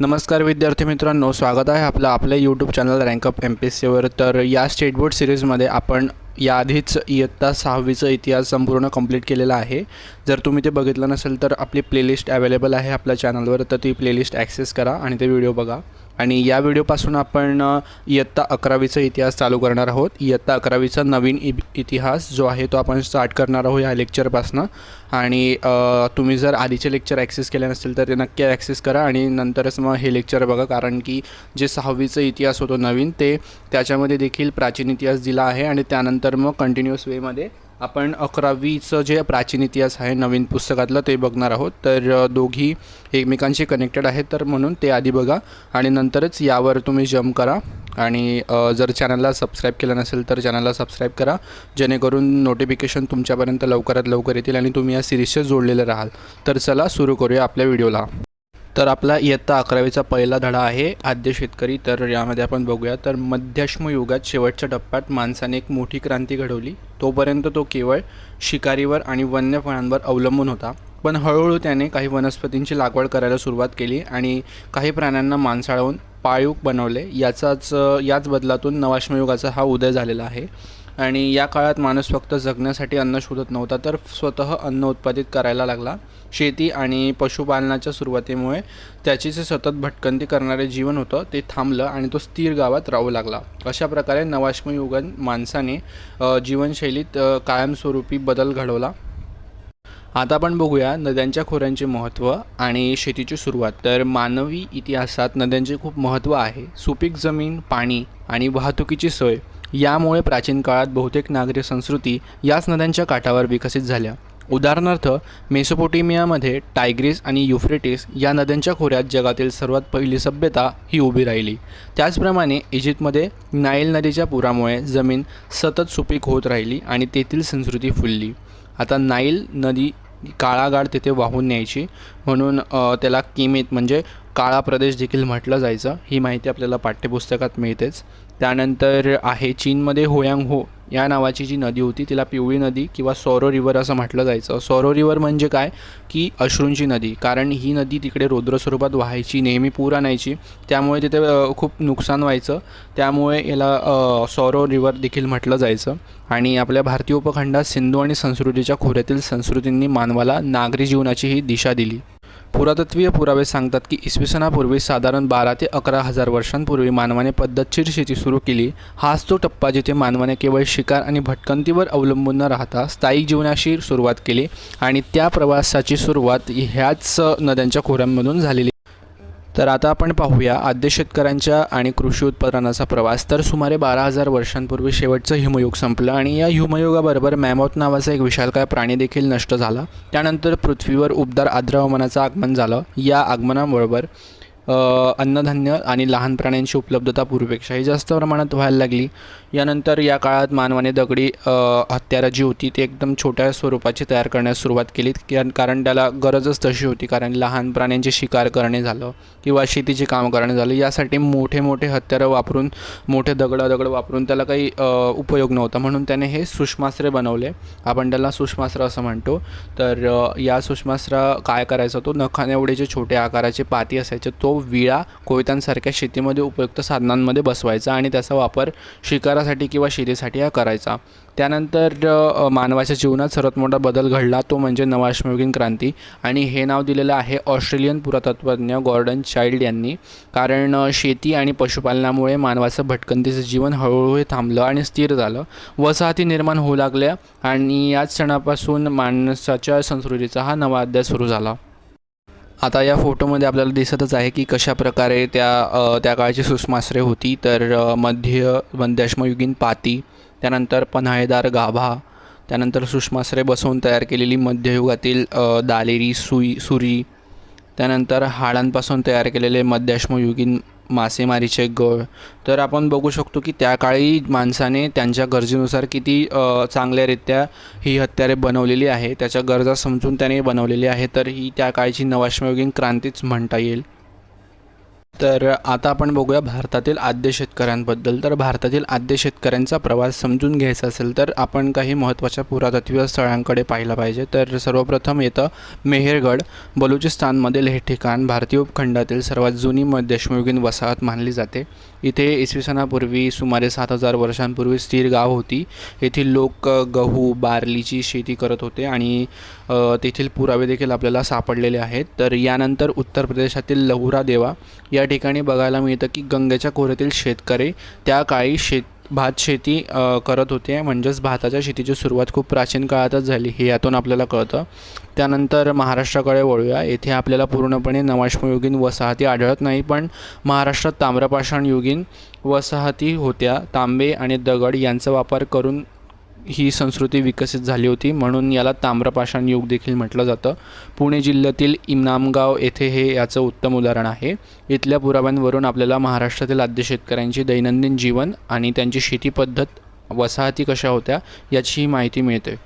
नमस्कार विद्यार्थी मित्रांनो स्वागत आहे आपलं आपल्या YouTube channel rank up M P S सीवर तर या स्टेट बोर्ड सिरीजमध्ये आपण याआधीच इयत्ता सहावीचा इतिहास संपूर्ण कंप्लीट केलेला आहे. जर तुम्ही ते बघितलं नसेल तर आपली प्लेलिस्ट अवेलेबल आहे आपल्या चॅनलवर तर ती प्लेलिस्ट ॲक्सेस करा आणि ते व्हिडिओ बघा. आणि या व्हिडिओपासून आपण इयत्ता अकरावीचा इतिहास चालू करणार आहोत. इयत्ता अकरावीचा नवीन इ इतिहास जो आहे तो आपण स्टार्ट करणार आहोत या लेक्चरपासनं आणि तुम्ही जर आधीचे लेक्चर ॲक्सेस केले नसतील तर ते नक्की ॲक्सेस करा आणि नंतरच मग हे लेक्चर बघा. कारण की जे सहावीचा इतिहास होतो नवीन ते त्याच्यामध्ये देखील प्राचीन इतिहास दिला आहे आणि त्यानंतर मग कंटिन्युअस वेमध्ये आपण अकरावीचं जे प्राचीन इतिहास आहे नवीन पुस्तकातलं ते बघणार आहोत. तर दोघी एकमेकांशी कनेक्टेड आहेत तर म्हणून ते आधी बघा आणि नंतरच यावर तुम्ही जम्प करा. आणि जर चॅनलला सबस्क्राईब केलं नसेल तर चॅनलला सबस्क्राईब करा. जेणेकरून नोटिफिकेशन तुमच्यापर्यंत लवकरात लवकर येतील आणि तुम्ही या सिरीजशी जोडलेले राहाल. तर चला सुरू करूया आपल्या व्हिडिओला तर आपला इयत्ता अकरावीचा पहिला धडा आहे. आद्य शेतकरी तर यामध्ये आपण बघूया. तर मध्याश्म युगात शेवटच्या टप्प्यात माणसाने एक मोठी क्रांती घडवली. तोपर्यंत तो केवळ शिकारीवर आणि वन्य फळांवर अवलंबून होता. पण हळूहळू त्याने काही वनस्पतींची लागवड करायला सुरुवात केली आणि काही प्राण्यांना माणसाळवून पाळीव बनवले. याचाच याच बदलातून नवाश्मयुगाचा हा उदय झालेला आहे. आणि या काळात माणूस फक्त जगण्यासाठी अन्न शोधत नव्हता तर स्वतः अन्न उत्पादित करायला लागला. शेती आणि पशुपालनाच्या सुरुवातीमुळे त्याची जे सतत भटकंती करणारे जीवन होतं ते थांबलं आणि तो स्थिर गावात राहू लागला. अशा प्रकारे नवाश्मयुगन माणसाने जीवनशैलीत कायमस्वरूपी बदल घडवला. आता आपण बघूया नद्यांच्या खोऱ्यांचे महत्त्व आणि शेतीची सुरुवात. तर मानवी इतिहासात नद्यांचे खूप महत्त्व आहे. सुपीक जमीन पाणी आणि वाहतुकीची सोय यामुळे प्राचीन काळात बहुतेक नागरी संस्कृती याच नद्यांच्या काठावर विकसित झाल्या. उदाहरणार्थ मेसोपोटेमियामध्ये टायग्रीस आणि युफ्रेटिस या नद्यांच्या खोऱ्यात जगातील सर्वात पहिली सभ्यता ही उभी राहिली. त्याचप्रमाणे इजिप्तमध्ये नाईल नदीच्या पुरामुळे जमीन सतत सुपीक होत राहिली आणि तेथील संस्कृती फुलली. आता नाईल नदी काळागाळ तिथे वाहून न्यायची. म्हणून त्याला किमीत म्हणजे काळा प्रदेश देखील म्हटलं जायचं. ही माहिती आपल्याला पाठ्यपुस्तकात मिळतेच. त्यानंतर आहे चीनमध्ये होयांग हो या नावाची जी नदी होती तिला पिवळी नदी किंवा सौरो रिवर असं म्हटलं जायचं. सौरो रिवर म्हणजे काय? की अश्रूंची नदी. कारण ही नदी तिकडे रौद्र स्वरूपात व्हायची नेहमी पूर आणायची. त्यामुळे तिथे खूप नुकसान व्हायचं. त्यामुळे याला सौरो रिवर देखील म्हटलं जायचं. आणि आपल्या भारतीय उपखंडात सिंधू आणि संस्कृतीच्या खोऱ्यातील संस्कृतींनी मानवाला नागरी जीवनाची ही दिशा दिली. पुरातत्वीय पुरावे सांगतात की इसवी सनापूर्वी साधारण बारा ते अकरा हजार वर्षांपूर्वी मानवाने पद्धतशीर शेती सुरू केली. हाच तो टप्पा जिथे मानवाने केवळ शिकार आणि भटकंतीवर अवलंबून न राहता स्थायिक जीवनाशी सुरुवात केली आणि त्या प्रवासाची सुरुवात ह्याच नद्यांच्या खोऱ्यांमधून झालेली तर आता आपण पाहूया आद्य शेतकऱ्यांच्या आणि कृषी उत्पादनाचा प्रवास. तर सुमारे बारा हजार वर्षांपूर्वी शेवटचं हिमयुग संपलं आणि या हिमयुगाबरोबर मॅमॉथ नावाचा एक विशालकाय प्राणी देखील नष्ट झाला. त्यानंतर पृथ्वीवर उबदार आर्द्र हवामानाचं आगमन झालं. या आगमनाबरोबर अन्नधान्य आणि लहान प्राण्यांची उपलब्धता पूर्वीपेक्षाही जास्त प्रमाणात व्हायला लागली. यानंतर या काळात मानवाने दगडी हत्यारं जी होती ती एकदम छोट्या स्वरूपाची तयार करण्यास सुरुवात केली. कारण- त्याला गरजच तशी होती. कारण लहान प्राण्यांची शिकार करणे झालं किंवा शेतीचे काम करणे झालं यासाठी मोठे मोठे हत्यारं वापरून मोठे दगडं दगड वापरून त्याला काही उपयोग नव्हता. म्हणून त्याने हे सुषमास्त्रे बनवले. आपण त्याला सुषमास्त्र असं म्हणतो. तर या सुषमास्त्र काय करायचं? तो नखाने एवढे जे छोटे आकाराचे पाती असायचे तो विळा कोयत्यांसारख्या शेतीमध्ये उपयुक्त साधनांमध्ये बसवायचा आणि त्याचा वापर शिकारासाठी किंवा शेतीसाठी हा करायचा. त्यानंतर मानवाच्या जीवनात सर्वात मोठा बदल घडला तो म्हणजे नवाश्मयुगीन क्रांती आणि हे नाव दिलेलं आहे ऑस्ट्रेलियन पुरातत्वज्ञ गॉर्डन चाइल्ड यांनी. कारण शेती आणि पशुपालनामुळे मानवाचं भटकंतीचं जीवन हळूहळू थांबलं आणि स्थिर झालं. वसाहती निर्माण होऊ लागल्या आणि याच क्षणापासून माणसाच्या संस्कृतीचा हा नवा अध्याय सुरू झाला. आता या फोटोमध्ये आपल्याला दिसतच आहे की कशा प्रकारे त्या त्या काळची सुषमाश्रे होती. तर मध्य मध्याश्मयुगीन पाती त्यानंतर पन्हाळेदार गाभा त्यानंतर सुषमाश्रे बसवून तयार केलेली मध्ययुगातील दालेरी सुई सुरी त्यानंतर हाडांपासून तयार केलेले मध्याश्मयुगीन मासेमारीचे गळ. तर आपण बघू शकतो की त्या काळी माणसाने त्यांच्या गरजेनुसार किती चांगल्यारीत्या ही हत्यारे बनवलेली आहे त्याच्या गरजा समजून त्याने बनवलेली आहे तर ही त्या काळची नवाश्मयुगीन क्रांतीच म्हणता येईल. तर आता आपण बघूया भारतातील आद्य शेतकऱ्यांबद्दल. तर भारतातील आद्य शेतकऱ्यांचा प्रवास समजून घ्यायचा असेल तर आपण काही महत्त्वाच्या पुरातत्वीय स्थळांकडे पाहिलं पाहिजे. तर सर्वप्रथम येतं मेहेरगड. बलुचिस्तानमधील हे ठिकाण भारतीय उपखंडातील सर्वात जुनी मध्यश्मयुगीन वसाहत मानली जाते. इथे इसवी सणापूर्वी सुमारे सात हजार वर्षांपूर्वी स्थिर गाव होती. येथील लोक गहू बार्लीची शेती करत होते आणि तेथील पुरावे देखील आपल्याला सापडलेले आहेत. तर यानंतर उत्तर प्रदेशातील लहुरा देवा या ठिकाणी बघायला मिळतं की गंगेच्या खोऱ्यातील शेतकरी त्या काळी शेत भात शेती करत होते. म्हणजेच भाताच्या शेतीची सुरुवात खूप प्राचीन काळातच झाली हे यातून आपल्याला कळतं. त्यानंतर महाराष्ट्राकडे वळूया. येथे आपल्याला पूर्णपणे नवाश्मयुगीन वसाहती आढळत नाही पण महाराष्ट्रात ताम्रपाषाण युगीन वसाहती होत्या. तांबे आणि दगड यांचा वापर करून ही संस्कृती विकसित झाली होती म्हणून याला ताम्रपाषाण युग देखील म्हटलं जातं. पुणे जिल्ह्यातील इमनामगाव येथे हे याचं उत्तम उदाहरण आहे. इथल्या पुराव्यांवरून आपल्याला महाराष्ट्रातील आद्य शेतकऱ्यांची दैनंदिन जीवन आणि त्यांची शेती पद्धत वसाहती कशा होत्या याचीही माहिती मिळते.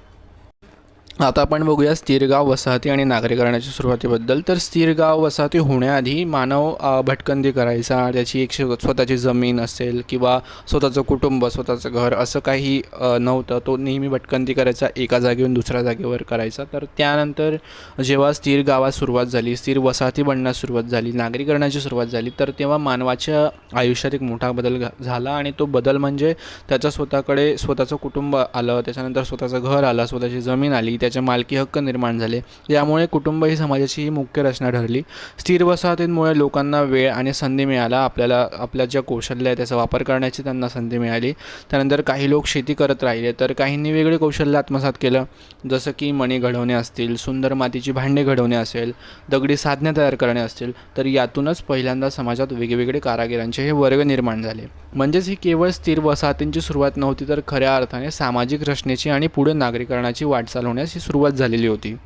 आता आपण बघूया स्थिरगाव वसाहती आणि नागरीकरणाच्या सुरुवातीबद्दल. तर स्थिरगाव वसाहती होण्याआधी मानव भटकंती करायचा. त्याची एक स्वतःची जमीन असेल किंवा स्वतःचं कुटुंब स्वतःचं घर असं काही नव्हतं. तो नेहमी भटकंती करायचा एका जागेवरून दुसऱ्या जागेवर करायचा. तर त्यानंतर जेव्हा स्थिर गावात सुरुवात झाली स्थिर वसाहती बनण्यास सुरुवात झाली नागरीकरणाची सुरुवात झाली तर तेव्हा मानवाच्या आयुष्यात एक मोठा बदल झाला आणि तो बदल म्हणजे त्याचा स्वतःकडे स्वतःचं कुटुंब आलं त्याच्यानंतर स्वतःचं घर आलं स्वतःची जमीन आली त्याचे मालकी हक्क निर्माण झाले. यामुळे कुटुंब ही समाजाची ही मुख्य रचना ठरली. स्थिर वसाहतींमुळे लोकांना वेळ आणि संधी मिळाला. आपल्याला आपल्या ज्या कौशल्य आहे त्याचा वापर करण्याची त्यांना संधी मिळाली. त्यानंतर काही लोक शेती करत राहिले तर काहींनी वेगळे कौशल्य आत्मसात केलं. जसं की मणी घडवणे असतील सुंदर मातीची भांडे घडवणे असेल दगडी साधने तयार करणे असतील तर यातूनच पहिल्यांदा समाजात वेगवेगळे कारागिरांचे हे वर्ग निर्माण झाले. म्हणजेच ही केवळ स्थिर वसाहतींची सुरुवात नव्हती तर खऱ्या अर्थाने सामाजिक रचनेची आणि पुढे नागरीकरणाची वाटचाल होण्यास ही सुरुवात झालेली होती.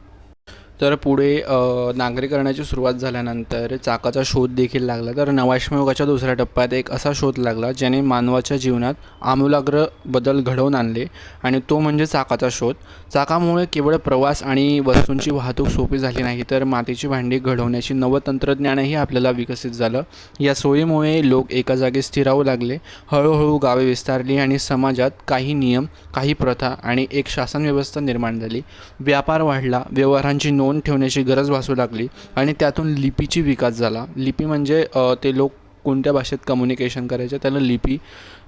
तर पुढे नागरीकरणाची सुरुवात झाल्यानंतर चाकाचा शोध देखील लागला. तर नवाश्मयुगाच्या दुसऱ्या टप्प्यात एक असा शोध लागला ज्याने मानवाच्या जीवनात आमूलाग्र बदल घडवून आणले आणि तो म्हणजे चाकाचा शोध. चाकामुळे केवळ प्रवास आणि वस्तूंची वाहतूक सोपी झाली नाही तर मातीची भांडी घडवण्याची नवं तंत्रज्ञानही आपल्याला विकसित झालं. या सोयीमुळे लोक एका जागी स्थिरावू लागले. हळूहळू गावे विस्तारली आणि समाजात काही नियम काही प्रथा आणि एक शासन व्यवस्था निर्माण झाली. व्यापार वाढला व्यवहारांची नोंद ठेवण्याची गरज भासू लागली आणि त्यातून लिपीची विकास झाला. लिपी म्हणजे ते लोक कोणत्या भाषेत कम्युनिकेशन करायचे त्याला लिपी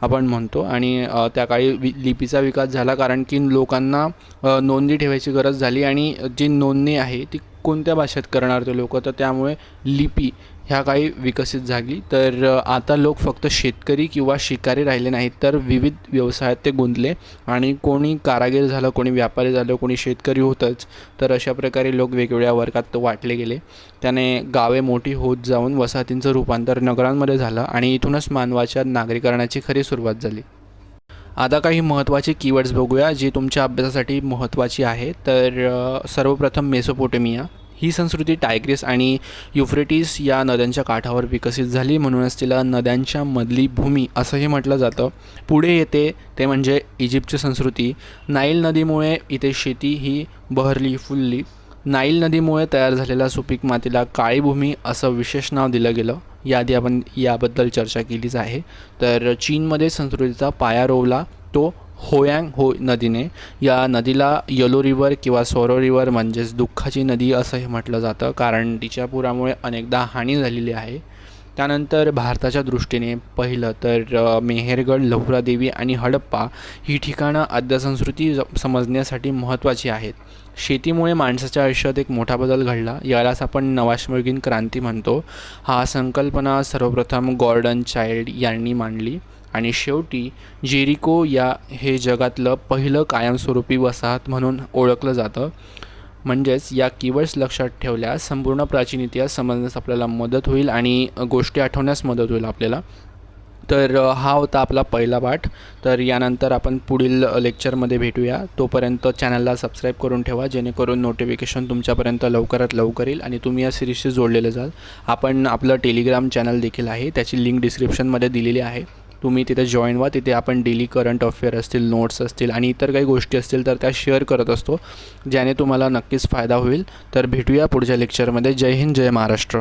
आपण म्हणतो. आणि त्या काळी वि लिपीचा विकास झाला कारण की लोकांना नोंदी ठेवायची गरज झाली आणि जी नोंदणी आहे ती कोणत्या भाषेत करणार ते लोक तर त्यामुळे लिपी ह्या काही विकसित झाली. तर आता लोक फक्त शेतकरी किंवा शिकारी राहिले नाहीत तर विविध व्यवसायात ते गुंतले. आणि कोणी कारागीर झालं कोणी व्यापारी झालं कोणी शेतकरी होतंच तर अशा प्रकारे लोक वेगवेगळ्या वर्गात वाटले गेले. त्याने गावे मोठी होत जाऊन वसाहतींचं रूपांतर नगरांमध्ये झालं आणि इथूनच मानवाच्या नागरीकरणाची खरी सुरुवात झाली. आता काही महत्त्वाचे कीवर्ड्स बघूया जी तुमच्या अभ्यासासाठी महत्त्वाची आहे. तर सर्वप्रथम मेसोपोटेमिया. ही संस्कृती टायग्रिस आणि युफ्रेटिस या नद्यांच्या काठावर विकसित झाली. म्हणूनच तिला नद्यांच्या मधली भूमी असंही म्हटलं जातं. पुढे येते ते म्हणजे इजिप्तची संस्कृती. नाईल नदीमुळे इथे शेती ही बहरली फुलली. नाईल नदीमुळे तयार झालेल्या सुपीक मातीला काळी भूमी असं विशेष नाव दिलं गेलं. याआधी आपण याबद्दल चर्चा केलीच आहे. तर चीनमध्ये संस्कृतीचा पाया रोवला. तो होयांग हो नदीने. या नदीला येलो रिवर किंवा सोरो रिवर म्हणजेच दुःखाची नदी असंही म्हटलं जातं. कारण तिच्या पुरामुळे अनेकदा हानी झालेली आहे. त्यानंतर भारताच्या दृष्टीने पाहिलं तर मेहेरगड लहुरादेवी आणि हडप्पा ही ठिकाणं आद्यसंस्कृती ज- समजण्यासाठी महत्त्वाची आहेत. शेतीमुळे माणसाच्या आयुष्यात एक मोठा बदल घडला. यालाच आपण नवाश्मयुगीन क्रांती म्हणतो. हा संकल्पना सर्वप्रथम गॉर्डन चाइल्ड यांनी मांडली. आणि शेवटी जेरिको या हे जगातलं पहिलं कायमस्वरूपी वसाहत म्हणून ओळखलं जातं. म्हणजेच या कीवर्ड्स लक्षात ठेवल्यास संपूर्ण प्राचीन इतिहास समजण्यास आपल्याला मदत होईल आणि गोष्टी आठवण्यास मदत होईल आपल्याला. तर हा होता आपला पहिला पाठ. तर यानंतर आपण पुढील लेक्चरमध्ये भेटूया. तोपर्यंत चॅनलला सबस्क्राईब करून ठेवा जेणेकरून नोटिफिकेशन तुमच्यापर्यंत लवकरात लवकर येईल आणि तुम्ही या सिरीजशी जोडलेले जाल. आपण आपलं टेलिग्राम चॅनल देखील आहे त्याची लिंक डिस्क्रिप्शनमध्ये दिलेली आहे. तुम्ही तिथे जॉईन व्हा. तिथे आपण डेली करंट अफेअर असतील नोट्स असतील आणि इतर काही गोष्टी असतील तर त्या शेअर करत असतो ज्याने तुम्हाला नक्कीच फायदा होईल. तर भेटूया पुढच्या लेक्चरमध्ये जय हिंद जय महाराष्ट्र.